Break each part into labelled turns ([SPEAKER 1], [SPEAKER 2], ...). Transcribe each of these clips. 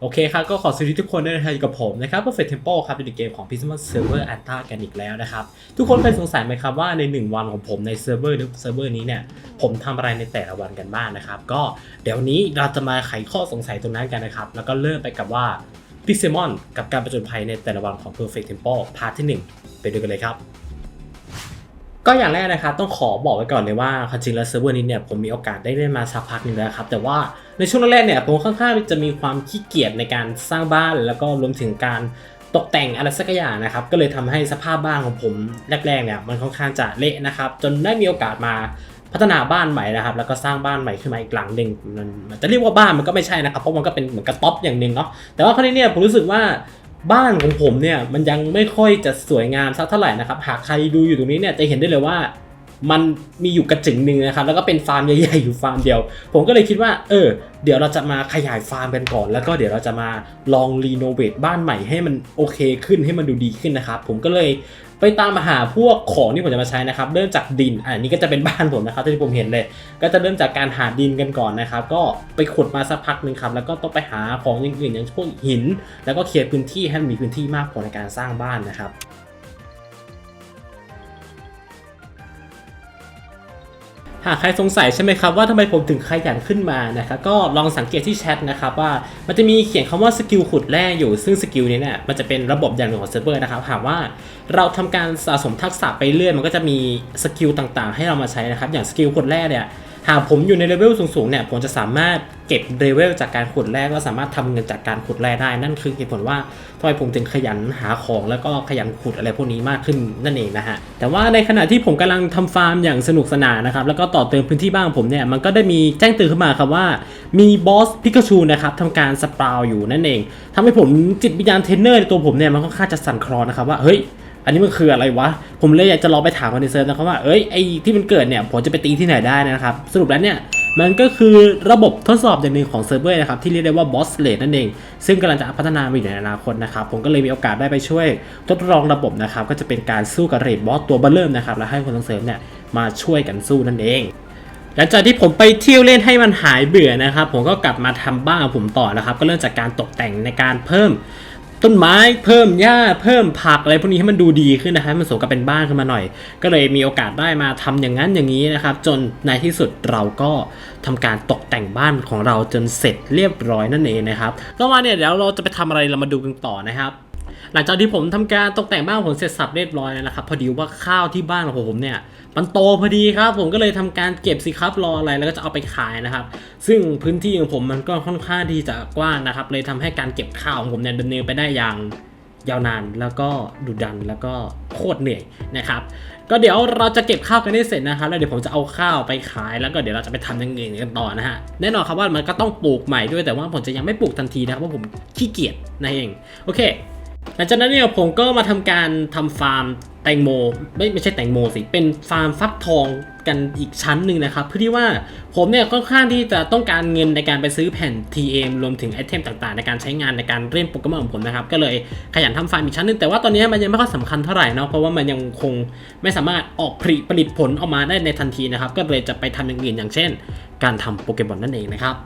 [SPEAKER 1] โอเคครับก็ขอสวัสดีทุกคนด้วยนะครับอยู่กับผมนะครับ Perfect Tempo ครับอยู่ในเกมของ p i x m o n Server Alpha กันอีกแล้วนะครับ ทุกคนเคยสงสัยไหมครับว่าใน 1 วันของผมในเซิร์ฟเวอร์เซิร์ฟเวอร์นี้เนี่ยผมทำอะไรในแต่ละวันกันบ้างนะครับ ก็เดี๋ยวนี้เราจะมาไขข้อสงสัยตรงนั้นกันนะครับ แล้วก็เริ่มไปกับว่า p i x m o n กับการประจนภัยในแต่ละวันของ Perfect Tempo พาร์ทที่ 1 ไปดูกันเลยครับ ก็อย่างแรกนะครับต้องขอบอกไว้ก่อนเลยว่าจริงแล้วเซิร์ฟเวอร์นี้เนี่ยผมมีโอกาสได้เล่นมาสักพักหนึงแล้วครับแต่ว่าในช่วงแรกเนี่ยผมค่อนข้างจะมีความขี้เกียจในการสร้างบ้านแล้วก็รวมถึงการตกแต่งอะไรสักอย่างนะครับก็เลยทำให้สภาพบ้านของผมแรกๆเนี่ยมันค่อนข้างจะเละนะครับจนได้มีโอกาสมาพัฒนาบ้านใหม่นะครับแล้วก็สร้างบ้านใหม่ขึ้นมาอีกหลังหนึ่งมันมันจะเรียกว่าบ้านมันก็ไม่ใช่นะครับเพราะมันก็เป็นเหมือนกระต๊อบอย่างหนึ่งเนาะแต่ว่าคราวนี้เนี่ยผมรู้สึกว่า บ้านของผมเนี่ยมันยังไม่ค่อยจะสวยงามสักเท่าไหร่นะครับ หากใครดูอยู่ตรงนี้เนี่ยจะเห็นได้เลยว่า มันมีอยู่กระจึงหนึ่งนะครับ แล้วก็เป็นฟาร์มใหญ่ๆอยู่ฟาร์มเดียว ผมก็เลยคิดว่า เออ เดี๋ยวเราจะมาขยายฟาร์มกันก่อน แล้วก็เดี๋ยวเราจะมาลองรีโนเวทบ้านใหม่ให้มันโอเคขึ้นให้มันดูดีขึ้นนะครับ ผมก็เลย ไปตามหาพวกของที่ผมจะมาใช้นะครับ เริ่มจากดิน อันนี้ก็จะเป็นบ้านผมนะครับที่ผมเห็นเลย ก็จะเริ่มจากการหาดินกันก่อนนะครับ ก็ไปขุดมาสักพักหนึ่งครับ แล้วก็ต้องไปหาของอย่างอื่นอย่างพวกหิน แล้วก็เคลียร์พื้นที่ให้มันมีพื้นที่มากพอในการสร้างบ้านนะครับ หากใครสงสัยใช่ไหมครับว่าทำไมผมถึงขยันขึ้นมานะครับก็ลองสังเกตที่แชทนะครับว่ามันจะมีเขียนคำว่าสกิลขุดแร่อยู่ซึ่งสกิลนี้เนี่ยมันจะเป็นระบบอย่างหนึ่งของเซิร์ฟเวอร์นะครับหากว่าเราทำการสะสมทักษะไปเรื่อยมันก็จะมีสกิลต่างๆ ให้เรามาใช้นะครับอย่างสกิลขุดแร่เนี่ย หากผมอยู่ในเลเวลสูงๆเนี่ยผมจะสามารถเก็บเลเวลจากการขุดแร่ก็สามารถทำเงินจากการขุดแร่ได้ นั่นคือเหตุผลว่าทำไมผมถึงขยันหาของแล้วก็ขยันขุดอะไรพวกนี้มากขึ้นนั่นเองนะฮะแต่ว่าในขณะที่ผมกำลังทำฟาร์มอย่างสนุกสนานนะครับแล้วก็ต่อเติมพื้นที่บ้านของผมเนี่ยมันก็ได้มีแจ้งเตือนขึ้นมาครับว่ามีบอสพิกาชูนะครับทำการสปาวอยู่นั่นเองทำให้ผมจิตวิญญาณเทรนเนอร์ในตัวผมเนี่ยมันค่อนข้างจะสั่นคลอนนะครับว่าเฮ้ย อันนี้มันคืออะไรวะ ผมเลยอยากจะลองไปถามคนในเซิร์ฟนะครับว่า เอ้ย ไอที่มันเกิดเนี่ย ผมจะไปตีที่ไหนได้นะครับ สรุปแล้วเนี่ย มันก็คือระบบทดสอบอย่างหนึ่งของเซิร์ฟเวอร์นะครับ ที่เรียกได้ว่า Boss r a t e นั่นเอง ซึ่งกำลังจะพัฒนาไปในอนาคตนะครับ ผมก็เลยมีโอกาสได้ไปช่วยทดลองระบบนะครับ ก็จะเป็นการสู้กับเรดบอสตัวเบลเริ่มนะครับ แล้วให้คนทั้งเซิร์ฟเนี่ยมาช่วยกันสู้นั่นเองหลังจากที่ผมไปเที่ยวเล่นให้มันหายเบื่อนะครับ ผมก็กลับมาทำบ้านผมต่อนะครับ ก็เริ่มจากการตกแต่งในการเพิ่ม ต้นไม้เพิ่มหญ้าเพิ่มผักอะไรพวกนี้ให้มันดูดีขึ้นนะครับมันสมกับเป็นบ้านขึ้นมาหน่อย ก็เลยมีโอกาสได้มาทำอย่างนั้นอย่างนี้นะครับ จนในที่สุดเราก็ทำการตกแต่งบ้านของเราจนเสร็จเรียบร้อยนั่นเองนะครับก็มาเนี่ยเดี๋ยวเราจะไปทำอะไรเรามาดูกันต่อนะครับหลังจากที่ผมทำการตกแต่งบ้านผมเสร็จสับเรียบร้อยแล้วนะครับ พอดีว่าข้าวที่บ้านของผมเนี่ย มันโตพอดีครับ ผมก็เลยทำการเก็บสิครับรออะไรแล้วก็จะเอาไปขายนะครับ ซึ่งพื้นที่ของผมมันก็ค่อนข้างที่จะกว้างนะครับ เลยทำให้การเก็บข้าวของผมเนี่ยดำเนินไปได้อย่างยาวนานแล้วก็ดุดันแล้วก็โคตรเหนื่อยนะครับ ก็เดี๋ยวเราจะเก็บข้าวกันให้เสร็จนะครับแล้วเดี๋ยวผมจะเอาข้าวไปขายแล้วก็เดี๋ยวเราจะไปทำอย่างอื่นกันต่อนะฮะแน่นอนครับว่ามันก็ต้องปลูกใหม่ด้วยแต่ว่าผมจะยังไม่ปลูกทันทีนะครับเพราะผมขี้เกียจนั่นเองโอเคหลังจากนั้นเนี่ยผมก็มาทำการทำฟาร์ม ตงโมไม่ไม่ใช่แตงโมสิ เป็นฟาร์มฟักทองกันอีกชั้นหนึ่งนะครับ เพื่อที่ว่าผมเนี่ยค่อนข้างที่จะต้องการเงินในการไปซื้อแผ่น TM รวมถึงไอเทมต่างๆ ในการใช้งานในการเล่นโปเกมอนของผมนะครับ ก็เลยขยันทำฟาร์มอีกชั้นหนึ่งแต่ว่าตอนนี้มันยังไม่ค่อยสำคัญเท่าไหร่เนาะเพราะว่ามันยังคงไม่สามารถออกผลิผลิตผลออกมาได้ในทันทีนะครับก็เลยจะไปทำอย่างอื่นอย่างเช่น การทำโปเกมอนนั่นเองนะครับ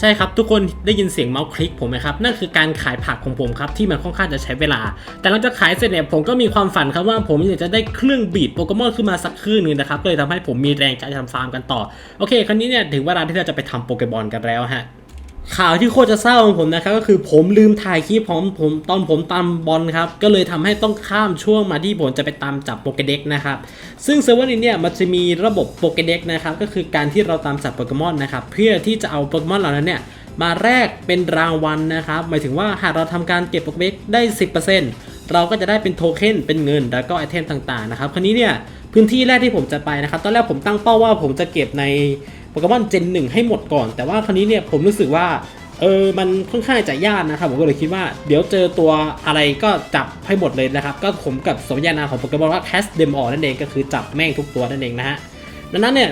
[SPEAKER 1] ใช่ครับทุกคนได้ยินเสียงเมาส์คลิกผมไหมครับนั่นคือการขายผักของผมครับที่มันค่อนข้างจะใช้เวลา แต่หลังจากขายเสร็จเนี่ยผมก็มีความฝันครับว่าผมอยากจะได้เครื่องบีดโปเกมอนขึ้นมาสักเครื่องหนึงนะครับก็เลยทำให้ผมมีแรงใจทำฟาร์มกันต่อโอเค ครั้นี้เนี่ยถึงเวลาที่เราจะไปทำโปเกมอนกันแล้วฮะ ข่าวที่โคตรจะเศร้าของผมนะครับก็คือผมลืมถ่ายคลิปของผมตอนผมตามบอลครับ ก็เลยทำให้ต้องข้ามช่วงมาที่ผมจะไปตามจับโปเกเด็กนะครับ ซึ่งเซิร์ฟเวอร์นี้เนี่ยมันจะมีระบบโปเกเด็กนะครับก็คือการที่เราตามจับโปเกมอนนะครับเพื่อที่จะเอาโปเกมอนเหล่านั้นเนี่ยมาแลกเป็นรางวัลนะครับ หมายถึงว่าหากเราทำการเก็บโปเกเด็กได้ 10%เราก็จะได้เป็นโทเค็นเป็นเงินแล้วก็ไอเทมต่างๆนะครับคราวนี้เนี่ยพื้นที่แรกที่ผมจะไปนะครับตอนแรกผมตั้งเป้าว่าผมจะเก็บใน โปเกมอนเจนหนึ่งให้หมดก่อน แต่ว่าคราวนี้เนี่ยผมรู้สึกว่าเออมันค่อนข้างจะยากนะครับผมก็เลยคิดว่าเดี๋ยวเจอตัวอะไรก็จับให้หมดเลยนะครับ ก็ผมกับสมญานามของโปเกมอนว่า cast them all นั่นเองก็คือจับแม่งทุกตัวนั่นเองนะฮะดังนั้นเนี่ย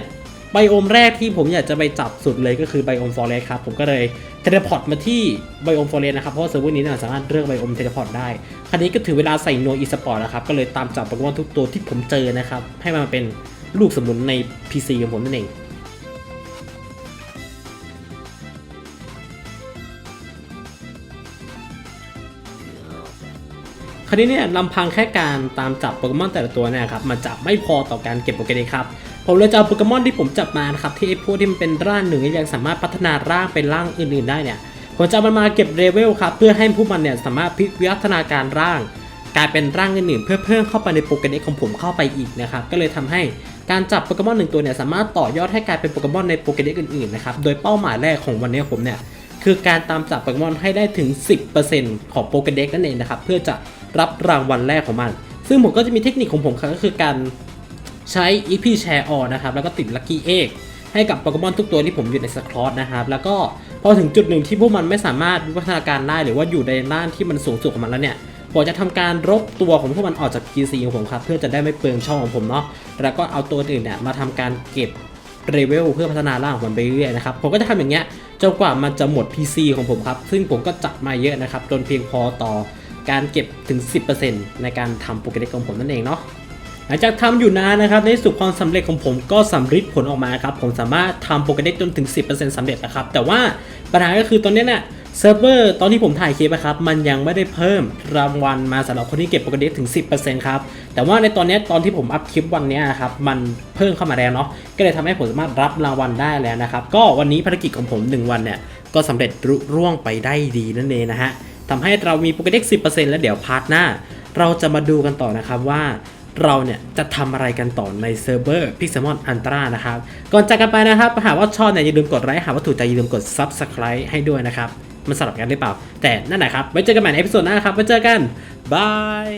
[SPEAKER 1] ไบโอมแรกที่ผมอยากจะไปจับสุดเลยก็คือไบโอมฟอเรสครับ ผมก็เลยเทเลพอร์ตมาที่ไบโอมฟอเรสนะครับ เพราะเซิร์ฟเวอร์นี้สามารถเลือกไบโอมเทเลพอร์ตได้ คราวนี้ก็ถือเวลาใส่โนอีสปอร์ตนะครับ ก็เลยตามจับโปเกมอนทุกตัวที่ผมเจอนะครับ ให้มันเป็นลูกสมุนใน PC ของผมนั่นเองาวนี้เนี่ยลำพังแค่การตามจับโปเกมอนแต่ละตัวเนี่ยครับมันจะไม่พอต่อการเก็บโปเกเดครับ ผมเลยจะเอาโปเกมอนที่ผมจับมานะครับที่ไอ้พวกที่มันเป็นร่างหนึ่งยังสามารถพัฒนาร่างเป็นร่างอื่นๆได้เนี่ยผมจะเอามันมาเก็บเลเวลครับเพื่อให้พวกมันเนี่ยสามารถพิวัฒนาการร่าง กลายเป็นร่างอื่นๆเพื่อเพิ่มเข้าไปในโปเกเดของผมเข้าไปอีกนะครับก็เลยทำให้การจับโปเกมอนหนึ่งตัวเนี่ยสามารถต่อยอดให้กลายเป็นโปเกมอนในโปเกเดอื่นๆนะครับโดยเป้าหมายแรกของวันนี้ผมเนี่ยคือการตามจับโปเกมอนให้ได้ถึง 10%ของโปเกเด็กนั่นเองนะครับเพื่อจะ รับรางวัลแรกของมัน ซึ่งผมก็จะมีเทคนิคของผมครับก็คือการใช้ EP Share All นะครับ แล้วก็ติด Lucky Egg ให้กับโปเกมอนทุกตัวที่ผมอยู่ในสครอตนะครับ แล้วก็พอถึงจุดหนึ่งที่พวกมันไม่สามารถวิวัฒนาการได้หรือว่าอยู่ในด้านที่มันสูงสุดของมันแล้วเนี่ยผมจะทำการรบตัวของพวกมันออกจาก PC ของผมครับ เพื่อจะได้ไม่เปลืองช่องของผมเนาะแล้วก็เอาตัวอื่นเนี่ยมาทำการเก็บเลเวลเพื่อพัฒนาร่างของมันไปเรื่อยๆนะครับผมก็จะทำอย่างเงี้ยจนกว่ามันจะหมด PC ของผมครับ ซึ่งผมก็จัดมาเยอะนะครับจนเพียงพอต่อ การเก็บถึง 10%ในการทำโปรแกรมของผมนั่นเองเนาะหลังจากทำอยู่นานนะครับในที่สุดความสำเร็จของผมก็สำเร็จผลออกมาครับผมสามารถทำโปรแกรมจนถึง 10%สำเร็จนะครับแต่ว่าปัญหาก็คือตอนนี้เนี่ยเซิร์ฟเวอร์ตอนที่ผมถ่ายคลิปนะครับมันยังไม่ได้เพิ่มรางวัลมาสำหรับคนที่เก็บโปรแกรมถึง 10%ครับแต่ว่าในตอนนี้ตอนที่ผมอัพคลิปวันนี้ยครับมันเพิ่มเข้ามาแล้วเนาะก็เลยทำให้ผมสามารถรับรางวัลได้แล้วนะครับก็วันนี้ภารกิจของผม 1 วันเนี่ยก็สำเร็จรุร่วงไปได้ดีนั่นเองนะฮะ ทำให้เรามีโปรแกรม10%แล้วเดี๋ยวพาร์ทหน้า เราจะมาดูกันต่อนะครับว่าเราเนี่ยจะทำอะไรกันต่อในเซิร์ฟเวอร์พิกซมอนอันตรานะครับ ก่อนจากกันไปนะครับ หากว่าชอบเนี่ยอย่าลืมกดไลค์หากว่าถูกใจอย่าลืมกด Subscribe ให้ด้วยนะครับ มันสลับกันหรือเปล่า แต่นั่นแหละครับ ไว้เจอกันใหม่ในเอพิโซดหน้าครับ ไว้เจอกัน บาย